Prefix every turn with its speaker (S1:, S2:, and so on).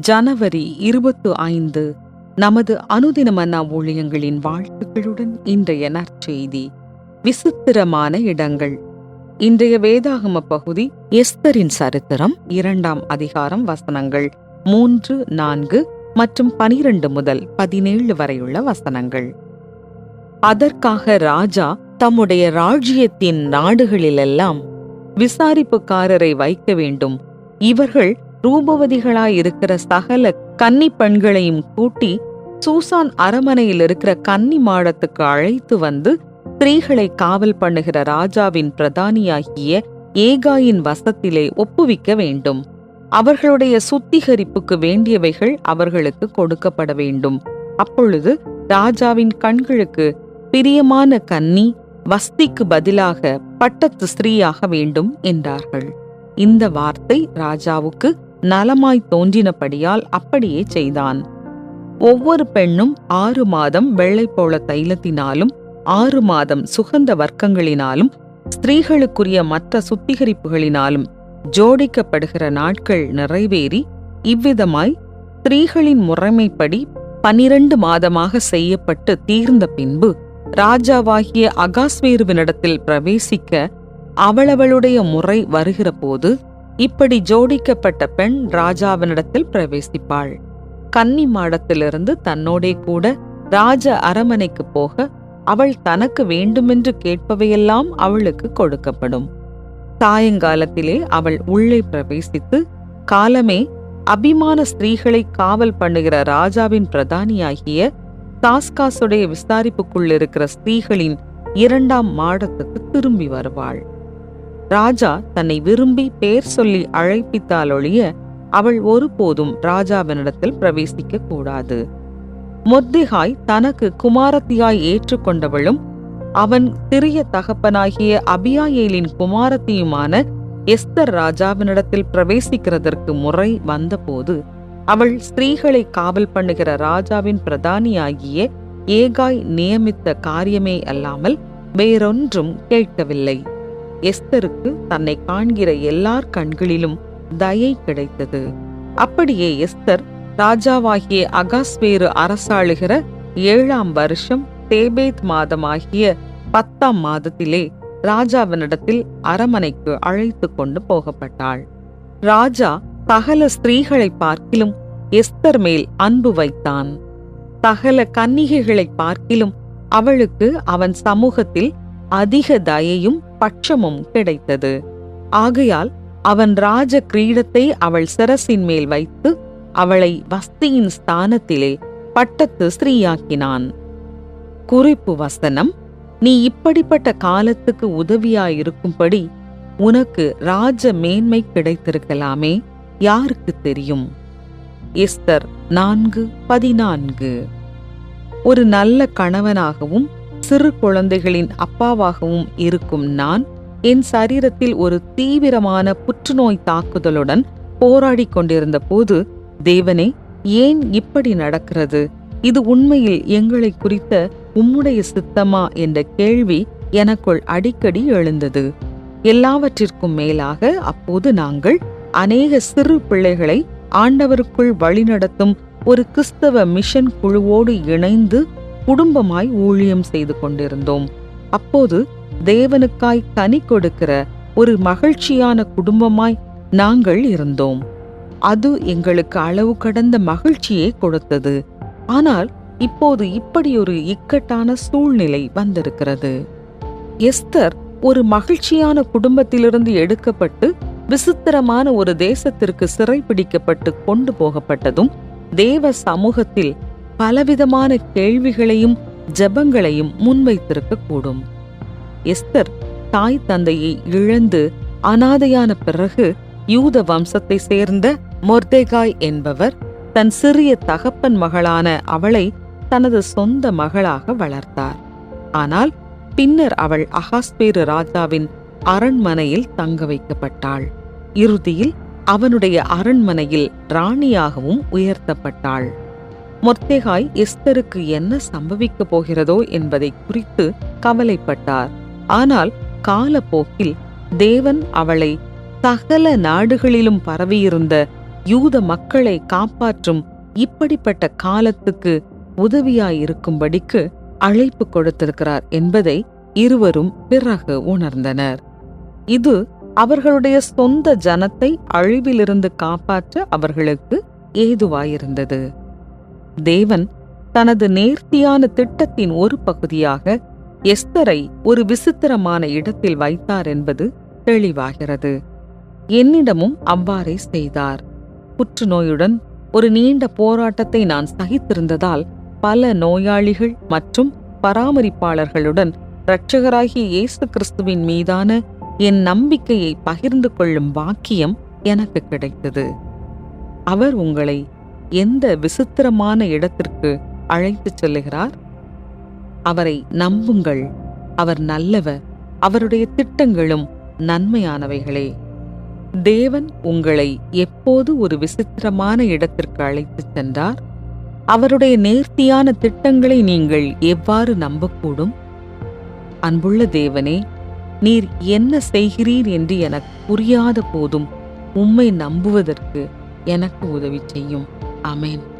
S1: ஜனவரி இருபத்து ஐந்து நமது அனுதின மன்னா ஊழியங்களின் வாழ்த்துக்களுடன் இன்றைய நற்செய்தி விசித்திரமான இடங்கள். இன்றைய வேதாகம பகுதி எஸ்தரின் சரித்திரம் இரண்டாம் அதிகாரம் வசனங்கள் மூன்று நான்கு மற்றும் பனிரெண்டு முதல் பதினேழு வரையுள்ள வசனங்கள். அதற்காக ராஜா தம்முடைய ராஜ்யத்தின் நாடுகளிலெல்லாம் விசாரிப்புக்காரரை வைக்க வேண்டும். இவர்கள் ரூபவதிகளாய் இருக்கிற சகல கன்னி பெண்களையும் கூட்டி சூசான் அரமனையில் இருக்கிற கன்னி மாடத்துக்கு அழைத்து வந்து ஸ்திரீகளை காவல் பண்ணுகிற ராஜாவின் பிரதானியாகிய ஏகாயின் வசத்திலே ஒப்புவிக்க வேண்டும். அவர்களுடைய சுத்திகரிப்புக்கு வேண்டியவைகள் அவர்களுக்கு கொடுக்கப்பட வேண்டும். அப்பொழுது ராஜாவின் கண்களுக்கு பிரியமான கன்னி வஸ்திக்கு பதிலாக பட்டத்து ஸ்திரீயாக வேண்டும் என்றார்கள். இந்த வார்த்தை ராஜாவுக்கு நலமாய் தோன்றினபடியால் அப்படியே செய்தான். ஒவ்வொரு பெண்ணும் ஆறு மாதம் வெள்ளைப்போள தைலத்தினாலும் ஆறு மாதம் சுகந்த வர்க்கங்களினாலும் ஸ்திரீகளுக்குரிய மற்ற சுத்திகரிப்புகளினாலும் ஜோடிக்கப்படுகிற நாட்கள் நிறைவேறி இவ்விதமாய் ஸ்திரீகளின் முறைமைப்படி பனிரண்டு மாதமாக செய்யப்பட்டு தீர்ந்த பின்பு ராஜாவாகிய அகாஸ்வேருவினிடத்தில் பிரவேசிக்க அவளவளுடைய முறை வருகிற போது இப்படி ஜோடிக்கப்பட்ட பெண் ராஜாவினிடத்தில் பிரவேசிப்பாள். கன்னி மாடத்திலிருந்து தன்னோடே கூட ராஜ அரமனைக்கு போக அவள் தனக்கு வேண்டுமென்று கேட்பவையெல்லாம் அவளுக்கு கொடுக்கப்படும். சாயங்காலத்திலே அவள் உள்ளே பிரவேசித்து காலமே அபிமான ஸ்திரீகளை காவல் பண்ணுகிற ராஜாவின் பிரதானியாகிய தாஸ்காசுடைய விசாரிப்புக்குள் இருக்கிற ஸ்திரீகளின் இரண்டாம் மாடத்துக்கு திரும்பி வருவாள். ராஜா தன்னை விரும்பி பேர் சொல்லி அழைப்பித்தாலொழிய அவள் ஒருபோதும் ராஜாவினிடத்தில் பிரவேசிக்க கூடாது. மொத்திகாய் தனக்கு குமாரத்தியாய் ஏற்றுக்கொண்டவளும் அவன் சிறிய தகப்பனாகிய அபியாயேலின் குமாரத்தியுமான எஸ்தர் ராஜாவினிடத்தில் பிரவேசிக்கிறதற்கு முறை வந்தபோது அவள் ஸ்திரீகளை காவல் பண்ணுகிற ராஜாவின் பிரதானியாகிய ஏகாய் நியமித்த காரியமே அல்லாமல் வேறொன்றும் கேட்கவில்லை. எஸ்தருக்கு தன்னை காண்கிற எல்லார் கண்களிலும் தயை கிடைத்தது. அப்படியே எஸ்தர் ராஜாவாகிய அகாஸ்வேரு அரசாளுகிற ஏழாம் வருஷம் தேபேத் மாதமாகிய பத்தாம் மாதத்திலே ராஜாவினிடத்தில் அரமனைக்கு அழைத்து கொண்டு போகப்பட்டாள். ராஜா சகல ஸ்திரீகளை பார்க்கிலும் எஸ்தர் மேல் அன்பு வைத்தான். சகல கன்னிகைகளை பார்க்கிலும் அவளுக்கு அவன் சமூகத்தில் அதிக தயையும் பட்சமும் கிடைத்தது. ஆகையால் அவன் ராஜ கிரீடத்தை அவள் சிரசின் மேல் வைத்து அவளை வஸ்தியின் ஸ்தானத்திலே பட்டத்து ஸ்திரீயாக்கினான். குறிப்பு வசனம் நீ இப்படிப்பட்ட காலத்துக்கு உதவியாயிருக்கும்படி உனக்கு ராஜ மேன்மை கிடைத்திருக்கலாமே யாருக்கு தெரியும்? எஸ்தர் நான்கு பதினான்கு. ஒரு நல்ல கணவனாகவும் சிறு குழந்தைகளின் அப்பாவாகவும் இருக்கும் நான் என் சரீரத்தில் ஒரு தீவிரமான புற்றுநோய் தாக்குதலுடன் போராடிக் கொண்டிருந்த போது தேவனே ஏன் இப்படி நடக்கிறது? இது உண்மையில் எங்களை குறித்த உம்முடைய சித்தமா? என்ற கேள்வி எனக்குள் அடிக்கடி எழுந்தது. எல்லாவற்றிற்கும் மேலாக அப்போது நாங்கள் அநேக சிறு பிள்ளைகளை ஆண்டவருக்குள் வழிநடத்தும் ஒரு கிறிஸ்தவ மிஷன் குழுவோடு இணைந்து குடும்பமாய் ஊழியம் செய்து கொண்டிருந்தோம். அப்போது தேவனுக்காய் கனி கொடுக்கிற ஒரு மகிழ்ச்சியான குடும்பமாய் நாங்கள் இருந்தோம். அது எங்களுக்கு அளவு கடந்த மகிழ்ச்சியை கொடுத்தது. ஆனால் இப்போது இப்படி ஒரு இக்கட்டான சூழ்நிலை வந்திருக்கிறது. எஸ்தர் ஒரு மகிழ்ச்சியான குடும்பத்திலிருந்து எடுக்கப்பட்டு விசித்திரமான ஒரு தேசத்திற்கு சிறைப்பிடிக்கப்பட்டு கொண்டு போகப்பட்டதும் தேவ சமூகத்தில் பலவிதமான கேள்விகளையும் ஜெபங்களையும் முன்வைத்திருக்க கூடும் எஸ்தர் தாய் தந்தையை இழந்து அனாதையான பிறகு யூத வம்சத்தை சேர்ந்த மொர்தேகாய் என்பவர் தன் சிறிய தகப்பன் மகளான அவளை தனது சொந்த மகளாக வளர்த்தார். ஆனால் பின்னர் அவள் அகாஸ்பேரு ராஜாவின் அரண்மனையில் தங்க வைக்கப்பட்டாள். இறுதியில் அவனுடைய அரண்மனையில் ராணியாகவும் உயர்த்தப்பட்டாள். மொர்த்தேகாய் எஸ்தருக்கு என்ன சம்பவிக்கப் போகிறதோ என்பதை குறித்து கவலைப்பட்டார். ஆனால் காலப்போக்கில் தேவன் அவளை சகல நாடுகளிலும் பரவியிருந்த யூத மக்களை காப்பாற்றும் இப்படிப்பட்ட காலத்துக்கு உதவியாயிருக்கும்படிக்கு அழைப்பு கொடுத்திருக்கிறார் என்பதை இருவரும் பிறகு உணர்ந்தனர். இது அவர்களுடைய சொந்த ஜனத்தை அழிவிலிருந்து காப்பாற்ற அவர்களுக்கு ஏதுவாயிருந்தது. தேவன் தனது நேர்த்தியான திட்டத்தின் ஒரு பகுதியாக எஸ்தரை ஒரு விசித்திரமான இடத்தில் வைத்தார் என்பது தெளிவாகிறது. என்னிடமும் அவ்வாறே செய்தார். புற்றுநோயுடன் ஒரு நீண்ட போராட்டத்தை நான் சகித்திருந்ததால் பல நோயாளிகள் மற்றும் பராமரிப்பாளர்களுடன் இரட்சகராகிய இயேசு கிறிஸ்துவின் மீதான என் நம்பிக்கையை பகிர்ந்து கொள்ளும் வாக்கியம் எனக்கு கிடைத்தது. அவர் உங்களை எந்த விசித்திரமான இடத்திற்கு அழைத்துச் செல்லுகிறார்? அவரை நம்புங்கள். அவர் நல்லவர். அவருடைய திட்டங்களும் நன்மையானவைகளே. தேவன் உங்களை எப்போது ஒரு விசித்திரமான இடத்திற்கு அழைத்துச் சென்றார்? அவருடைய நேர்த்தியான திட்டங்களை நீங்கள் எவ்வாறு நம்பக்கூடும்? அன்புள்ள தேவனே நீர் என்ன செய்கிறீர் என்று எனக்கு புரியாத போதும் உம்மை நம்புவதற்கு எனக்கு உதவி செய்யும். Amen.